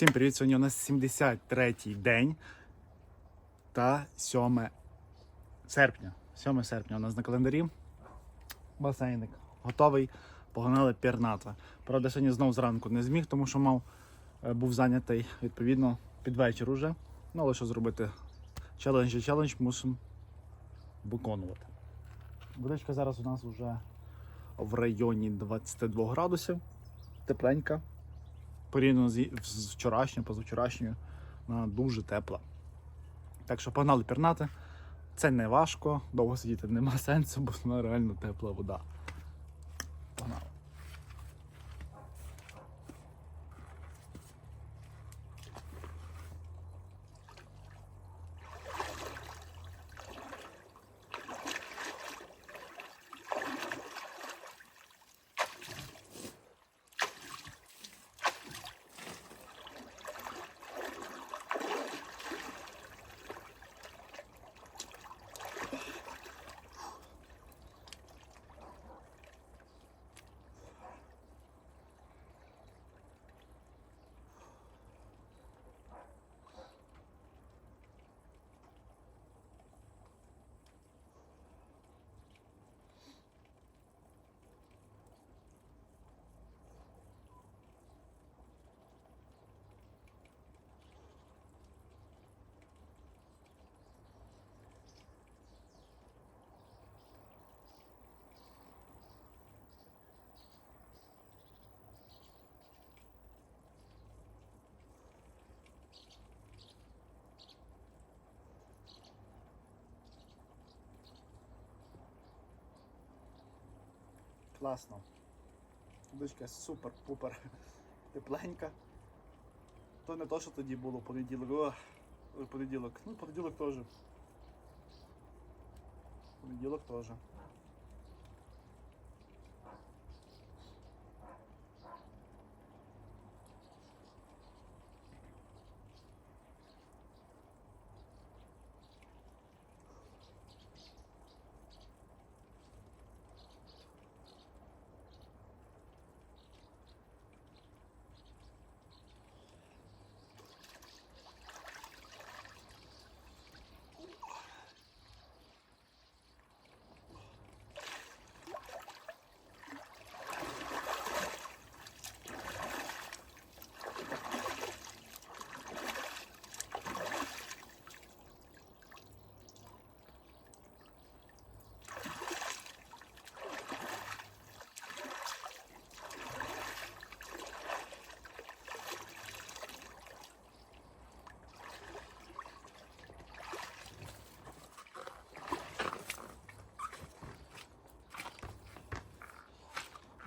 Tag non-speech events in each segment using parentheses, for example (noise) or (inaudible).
Всім привіт! Сьогодні у нас 73-й день та 7 серпня. 7 серпня у нас на календарі. Басейник готовий. Погнали пірната. Правда, сьогодні знову зранку не зміг, тому що мав е, був зайнятий відповідно під вечір уже. Ну, але що зробити? Челендж і челендж мусимо виконувати. Водичка зараз у нас вже в районі 22 градусів. Тепленька порівняно з, вчорашньою, позавчорашньою, вона дуже тепла. Так що погнали пірнати. Це не важко, довго сидіти нема (laughs) сенсу, бо вона реально тепла вода. Погнали. Класно. Дочка супер-пупер тепленька. То не то, що тоді було понеділок. О, понеділок. Ну, понеділок теж. Понеділок теж.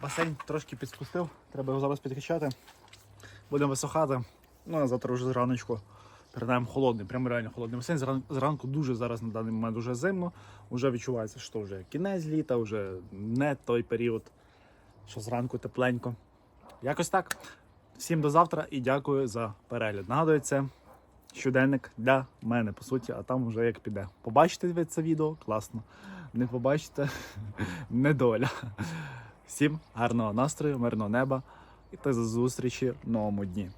Басейн трошки підспустив, треба його зараз підкачати. Будемо висохати. Ну а завтра вже зраночку передаємо холодний, прямо реально холодний басейн. Зранку дуже зараз на даний момент дуже зимно. Вже відчувається, що вже кінець літа, вже не той період, що зранку тепленько. Якось так. Всім до завтра і дякую за перегляд. Нагадую, це щоденник для мене, по суті, а там вже як піде. Побачите ви це відео, класно. Не побачите, (laughs) недоля. Всім гарного настрою, мирного неба і та зустрічі в новому дні.